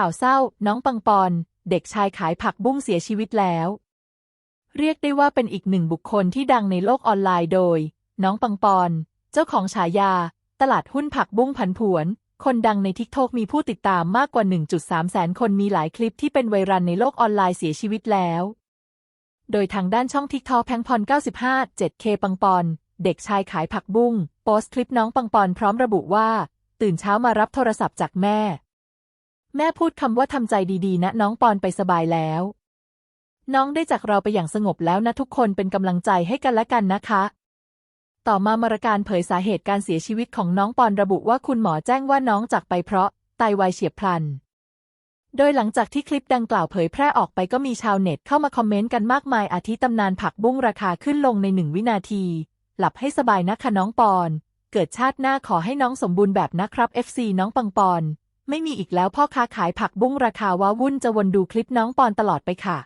ข่าวเศร้า น้องปังปอน เด็กชายขายผักบุ้งเสียชีวิตแล้ว เรียกได้ว่าเป็นอีกหนึ่งบุคคลที่ดังในโลกออนไลน์โดย น้องปังปอน เจ้าของฉายา ตลาดหุ้นผักบุ้งผันผวน คนดังในทิกโตกมีผู้ติดตามมากกว่า 1.3 แสนคนมีหลายคลิปที่เป็นไวรัลในโลกออนไลน์เสียชีวิตแล้ว โดยทางด้านช่องทิกทอแพงพร95 7K ปังปอน เด็กชายขายผักบุ้งโพสต์คลิปน้องปังปอนพร้อมระบุว่า ตื่นเช้ามารับโทรศัพท์จากแม่ แม่พูดคำว่าทำใจดีๆ นะ น้องปอนไปสบายแล้ว น้องได้จากเราไปอย่างสงบแล้วนะทุกคนเป็นกำลังใจให้กันและกันนะคะ ต่อมามารการเผยสาเหตุการเสียชีวิตของน้องปอนระบุว่าคุณหมอแจ้งว่าน้องจากไปเพราะไตวายเฉียบพลัน โดยหลังจากที่คลิปดังกล่าวเผยแพร่ออกไปก็มีชาวเน็ตเข้ามาคอมเมนต์กันมากมายอาทิตำนานผักบุ้งราคาขึ้นลงในหนึ่งวินาที หลับให้สบายนะคะน้องปอน เกิดชาติหน้าขอให้น้องสมบูรณ์แบบนะครับ FC น้องปังปอน ไม่มีอีกแล้วพ่อค้าขายผักบุ้งราคาว้าวุ่นจะวนดูคลิปน้องปอนตลอดไปค่ะ